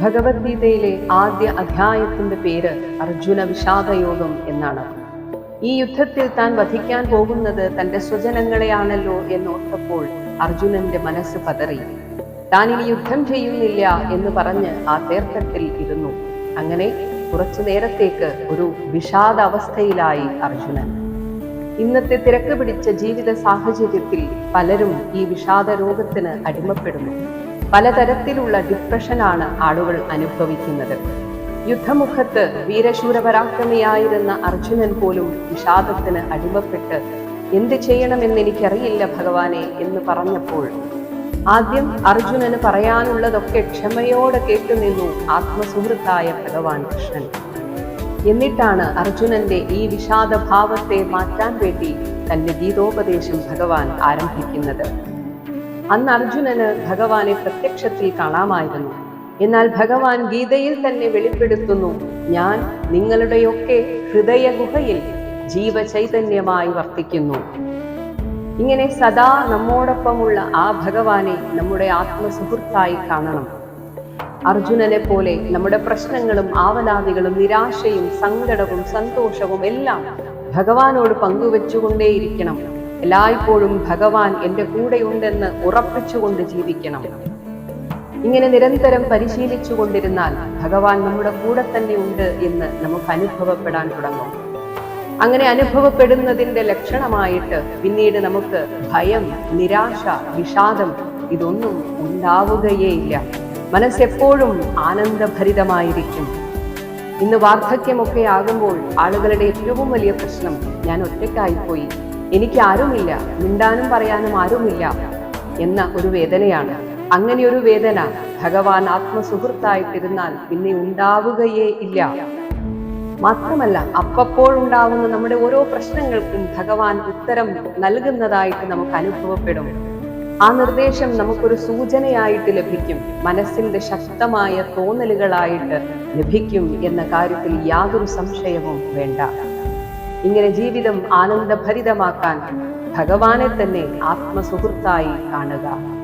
ഭഗവത്ഗീതയിലെ ആദ്യ അധ്യായത്തിന്റെ പേര് അർജുന വിഷാദയോഗം എന്നാണ്. ഈ യുദ്ധത്തിൽ താൻ വധിക്കാൻ പോകുന്നത് തന്റെ സ്വജനങ്ങളെയാണല്ലോ എന്നോർത്തപ്പോൾ അർജുനന്റെ മനസ്സ് പതറി. താൻ ഇനി യുദ്ധം ചെയ്യുന്നില്ല എന്ന് പറഞ്ഞ് ആ തീർത്ഥത്തിൽ ഇരുന്നു. അങ്ങനെ കുറച്ചു നേരത്തേക്ക് ഒരു വിഷാദാവസ്ഥയിലായി അർജുനൻ. ഇന്നത്തെ തിരക്ക് പിടിച്ച ജീവിത സാഹചര്യത്തിൽ പലരും ഈ വിഷാദ രോഗത്തിന് അടിമപ്പെടുന്നു. പലതരത്തിലുള്ള ഡിപ്രഷനാണ് ആളുകൾ അനുഭവിക്കുന്നത്. യുദ്ധമുഖത്ത് വീരശൂരപരാക്രമിയായിരുന്ന അർജുനൻ പോലും വിഷാദത്തിന് അടിമപ്പെട്ട് എന്ത് ചെയ്യണമെന്ന് എനിക്കറിയില്ല ഭഗവാനെ എന്ന് പറഞ്ഞപ്പോൾ ആദ്യം അർജുനന് പറയാനുള്ളതൊക്കെ ക്ഷമയോടെ കേട്ടുനിന്നു ആത്മസുഹൃത്തായ ഭഗവാൻ കൃഷ്ണൻ. എന്നിട്ടാണ് അർജുനന്റെ ഈ വിഷാദഭാവത്തെ മാറ്റാൻ വേണ്ടി തന്റെ ഗീതോപദേശം ഭഗവാൻ ആരംഭിക്കുന്നത്. അന്ന് അർജുനന് ഭഗവാനെ പ്രത്യക്ഷത്തിൽ കാണാമായിരുന്നു. എന്നാൽ ഭഗവാൻ ഗീതയിൽ തന്നെ വെളിപ്പെടുത്തുന്നു ഞാൻ നിങ്ങളുടെയൊക്കെ ഹൃദയഗുഹയിൽ ജീവചൈതന്യമായി വർത്തിക്കുന്നു. ഇങ്ങനെ സദാ നമ്മോടൊപ്പമുള്ള ആ ഭഗവാനെ നമ്മുടെ ആത്മസുഹൃത്തായി കാണണം. അർജുനനെ പോലെ നമ്മുടെ പ്രശ്നങ്ങളും ആവലാതികളും നിരാശയും സങ്കടവും സന്തോഷവും എല്ലാം ഭഗവാനോട് പങ്കുവെച്ചുകൊണ്ടേയിരിക്കണം. എല്ലായ്പ്പോഴും ഭഗവാൻ എന്റെ കൂടെയുണ്ടെന്ന് ഉറപ്പിച്ചുകൊണ്ട് ജീവിക്കണം. ഇങ്ങനെ നിരന്തരം പരിശീലിച്ചു കൊണ്ടിരുന്നാൽ ഭഗവാൻ നമ്മുടെ കൂടെ തന്നെ ഉണ്ട് എന്ന് നമുക്ക് അനുഭവപ്പെടാൻ തുടങ്ങും. അങ്ങനെ അനുഭവപ്പെടുന്നതിന്റെ ലക്ഷണമായിട്ട് പിന്നീട് നമുക്ക് ഭയം നിരാശ വിഷാദം ഇതൊന്നും ഉണ്ടാവുകയേയില്ല. മനസ്സെപ്പോഴും ആനന്ദഭരിതമായിരിക്കും. ഇന്ന് വാർദ്ധക്യമൊക്കെ ആകുമ്പോൾ ആളുകളുടെ ഏറ്റവും വലിയ പ്രശ്നം ഞാൻ ഒറ്റയ്ക്കായിപ്പോയി. എനിക്ക് ആരുമില്ല മിണ്ടാനും പറയാനും ആരുമില്ല എന്ന ഒരു വേദനയാണ്. അങ്ങനെ ഒരു വേദന ഭഗവാൻ ആത്മസുഹൃത്തായിട്ടിരുന്നാൽ പിന്നെ ഉണ്ടാവുകയേ ഇല്ല. മാത്രമല്ല അപ്പപ്പോൾ ഉണ്ടാവുന്ന നമ്മുടെ ഓരോ പ്രശ്നങ്ങൾക്കും ഭഗവാൻ ഉത്തരം നൽകുന്നതായിട്ട് നമുക്ക് അനുഭവപ്പെടും. ആ നിർദ്ദേശം നമുക്കൊരു സൂചനയായിട്ട് ലഭിക്കും. മനസ്സിന്റെ ശക്തമായ തോന്നലുകളായിട്ട് ലഭിക്കും എന്ന കാര്യത്തിൽ യാതൊരു സംശയവും വേണ്ട. ഇങ്ങനെ ജീവിതം ആനന്ദഭരിതമാക്കാൻ ഭഗവാനെ തന്നെ ആത്മസുഹൃത്തായി കാണുക.